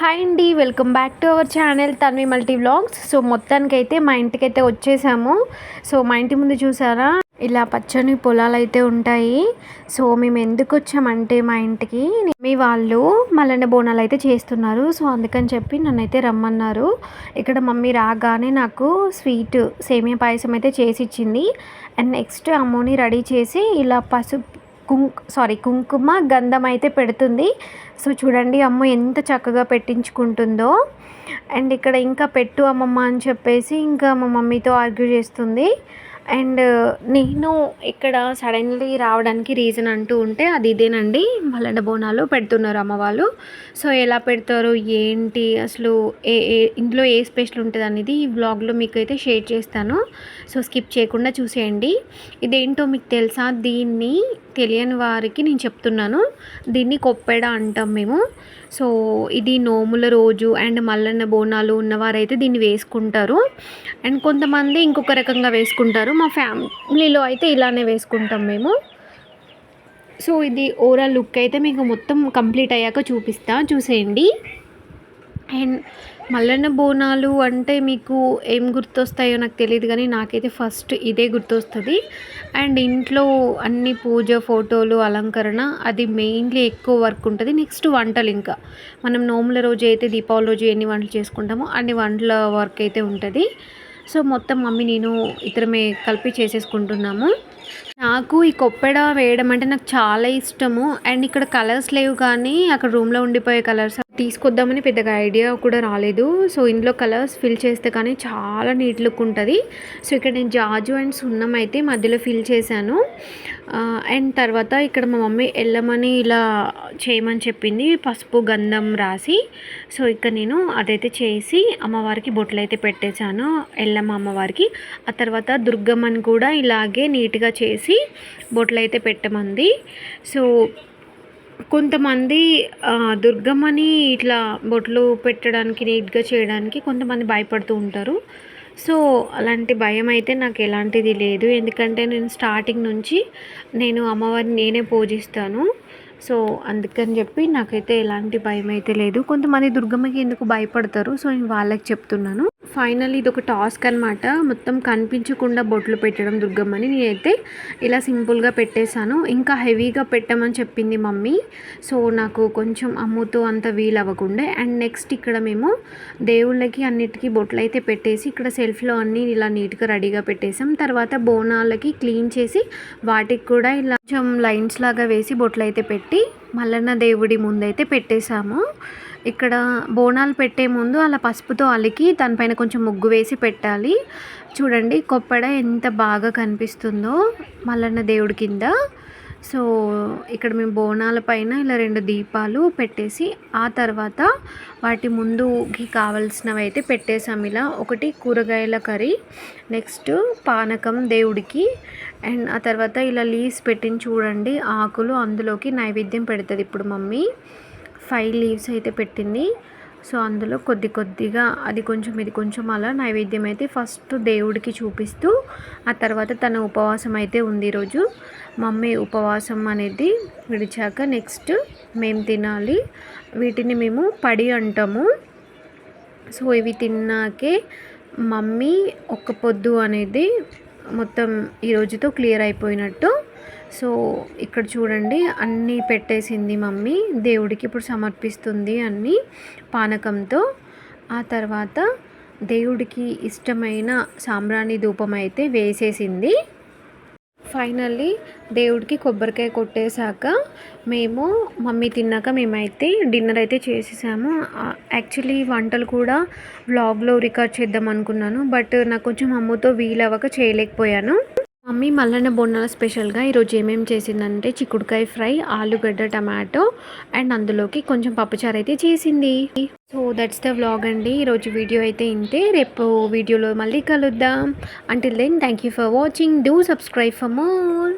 Hi అండి welcome back to our channel Tanvi multi vlogs. So మొత్తానికి అయితే మా ఇంటికి అయితే వచ్చేసాము. సో మా ఇంటి ముందు చూసారా? ఇలా పచ్చని పొలాలు అయితే ఉంటాయి. సో మేము ఎందుకు వచ్చామంటే మా ఇంటికి? మీ వాళ్ళు మల్లన్న బోనాలు అయితే చేస్తున్నారు. సో అందుకని చెప్పి నన్ను అయితే రమ్మన్నారు. ఇక్కడ మమ్మీ రాగానే నాకు స్వీట్ సేమియా పాయసం అయితే చేసి ఇచ్చింది. అండ్ నెక్స్ట్ అమ్మోని రెడీ చేసి ఇలా పసుపు కుంక్ సారీ కుంకుమ గంధం అయితే పెడుతుంది. సో చూడండి అమ్మ ఎంత చక్కగా పెట్టించుకుంటుందో. అండ్ ఇక్కడ ఇంకా పెట్టు అమ్మమ్మ అని చెప్పేసి ఇంకా మా మమ్మీతో ఆర్గ్యూ చేస్తుంది. అండ్ నేను ఇక్కడ సడన్లీ రావడానికి రీజన్ అంటూ ఉంటే అది ఇదేనండి. మల్లెండ బోనాలు పెడుతున్నారు అమ్మ వాళ్ళు. సో ఎలా పెడతారు ఏంటి అసలు ఏ ఏ ఇందులో ఏ స్పెషల్ ఉంటుంది అనేది ఈ బ్లాగ్లో మీకు అయితే షేర్ చేస్తాను. సో స్కిప్ చేయకుండా చూసేయండి. ఇదేంటో మీకు తెలుసా? దీన్ని తెలియని వారికి నేను చెప్తున్నాను. దీన్ని కొప్పెడ అంటాం మేము. సో ఇది నోముల రోజు అండ్ మల్లన్న బోనాలు ఉన్నవారైతే దీన్ని వేసుకుంటారు. అండ్ కొంతమంది ఇంకొక రకంగా వేసుకుంటారు. మా ఫ్యామిలీలో అయితే ఇలానే వేసుకుంటాం మేము. సో ఇది ఓవరాల్ లుక్ అయితే మీకు మొత్తం కంప్లీట్ అయ్యాక చూపిస్తా. చూసేయండి. అండ్ మల్లన్న బోనాలు అంటే మీకు ఏం గుర్తొస్తాయో నాకు తెలియదు కానీ నాకైతే ఫస్ట్ ఇదే గుర్తొస్తుంది. అండ్ ఇంట్లో అన్ని పూజ ఫోటోలు అలంకరణ అది మెయిన్లీ ఎక్కువ వర్క్ ఉంటుంది. నెక్స్ట్ వంటలు ఇంకా. మనం నోముల రోజు అయితే దీపావళి రోజు ఎన్ని వంటలు చేసుకుంటామో అన్ని వంటల వర్క్ అయితే ఉంటుంది. సో మొత్తం మమ్మీ నేను ఇద్దరమే కలిపి చేసేసుకుంటున్నాము. నాకు ఈ కొప్పెడ వేయడం అంటే నాకు చాలా ఇష్టము. అండ్ ఇక్కడ కలర్స్ లేవు కానీ అక్కడ రూమ్లో ఉండిపోయే కలర్స్ తీసుకొద్దామని పెద్దగా ఐడియా కూడా రాలేదు. సో ఇందులో కలర్స్ ఫిల్ చేస్తే కానీ చాలా నీట్ లుక్ ఉంటుంది. సో ఇక్కడ నేను జాజు అండ్ సున్నం అయితే మధ్యలో ఫిల్ చేశాను. అండ్ తర్వాత ఇక్కడ మా మమ్మీ ఎల్లమని ఇలా చేయమని చెప్పింది పసుపు గంధం రాసి. సో ఇక్కడ నేను అదైతే చేసి అమ్మవారికి బొట్లు అయితే పెట్టేశాను ఎల్లమ్మ అమ్మవారికి. ఆ తర్వాత దుర్గమ్మని కూడా ఇలాగే నీట్గా చేసి బొట్లు అయితే పెట్టమంది. సో కొంతమంది దుర్గమ్మని ఇట్లా బొట్లు పెట్టడానికి నీట్గా చేయడానికి కొంతమంది భయపడుతూ ఉంటారు. సో అలాంటి భయం అయితే నాకు ఎలాంటిది లేదు. ఎందుకంటే నేను స్టార్టింగ్ నుంచి నేను అమ్మవారిని నేనే పూజిస్తాను. సో అందుకని చెప్పి నాకైతే ఎలాంటి భయం అయితే లేదు. కొంతమంది దుర్గమ్మకి ఎందుకు భయపడతారు? సో నేను వాళ్ళకి చెప్తున్నాను. ఫైనల్ ఇది ఒక టాస్క్ అనమాట మొత్తం కనిపించకుండా బొట్లు పెట్టడం దుర్గమ్మని నేనైతే ఇలా సింపుల్గా పెట్టేశాను. ఇంకా హెవీగా పెట్టమని చెప్పింది మమ్మీ. సో నాకు కొంచెం అమ్ముతో అంత వీలు అవ్వకుండా అండ్ నెక్స్ట్ ఇక్కడ మేము దేవుళ్ళకి అన్నిటికీ బొట్లు అయితే పెట్టేసి ఇక్కడ సెల్ఫ్లో అన్నీ ఇలా నీట్గా రెడీగా పెట్టేసాం తర్వాత బోనాలకి క్లీన్ చేసి వాటికి కూడా ఇలా కొంచెం లైన్స్ లాగా వేసి బొట్లు అయితే పెట్టి మల్లన్న దేవుడి ముందైతే పెట్టేశాము. ఇక్కడ బోనాలు పెట్టే ముందు అలా పసుపుతో అలికి దానిపైన కొంచెం ముగ్గు వేసి పెట్టాలి. చూడండి కొప్పడ ఎంత బాగా కనిపిస్తుందో మల్లన్న దేవుడి కింద. సో ఇక్కడ మేము బోనాల పైన ఇలా రెండు దీపాలు పెట్టేసి ఆ తర్వాత వాటి ముందుకి కావలసినవి అయితే పెట్టేసాం ఇలా ఒకటి కూరగాయల కర్రీ నెక్స్ట్ పానకం దేవుడికి అండ్ ఆ తర్వాత ఇలా లీవ్స్ పెట్టింది చూడండి ఆకులు అందులోకి నైవేద్యం పెడుతుంది. ఇప్పుడు మమ్మీ ఫైవ్ లీవ్స్ అయితే పెట్టింది. సో అందులో కొద్ది కొద్దిగా అది కొంచెం ఇది కొంచెం అలా నైవేద్యం అయితే ఫస్ట్ దేవుడికి చూపిస్తూ ఆ తర్వాత తన ఉపవాసం అయితే ఉంది ఈరోజు మమ్మీ ఉపవాసం అనేది విడిచాక నెక్స్ట్ మేము తినాలి. వీటిని మేము పడి అంటాము. సో ఇవి తిన్నాకే మమ్మీ ఒక్క పొద్దు అనేది మొత్తం ఈ రోజుతో క్లియర్ అయిపోయినట్టు సో ఇక్కడ చూడండి అన్నీ పెట్టేసింది మమ్మీ. దేవుడికి ఇప్పుడు సమర్పిస్తుంది అన్నీ పానకంతో. ఆ తర్వాత దేవుడికి ఇష్టమైన సాంబ్రాణి ధూపం అయితే వేసేసింది. ఫైనల్లీ దేవుడికి కొబ్బరికాయ కొట్టేశాక మేము మమ్మీ తిన్నాక మేమైతే డిన్నర్ అయితే చేసేసాము. యాక్చువల్లీ వంటలు కూడా వ్లాగ్లో రికార్డ్ చేద్దాం అనుకున్నాను బట్ నాకు కొంచెం అమ్మతో వీలవ్వక చేయలేకపోయాను. మమ్మీ మల్లన్న బోనాల స్పెషల్గా ఈరోజు ఏమేమి చేసిందంటే చిక్కుడుకాయ ఫ్రై ఆలుగడ్డ టమాటో అండ్ అందులోకి కొంచెం పప్పుచారు అయితే చేసింది. సో దట్స్ ద వ్లాగ్ అండి. ఈరోజు వీడియో అయితే ఇంతే. రేపు వీడియోలో మళ్ళీ కలుద్దాం. Until then thank you for watching do subscribe for more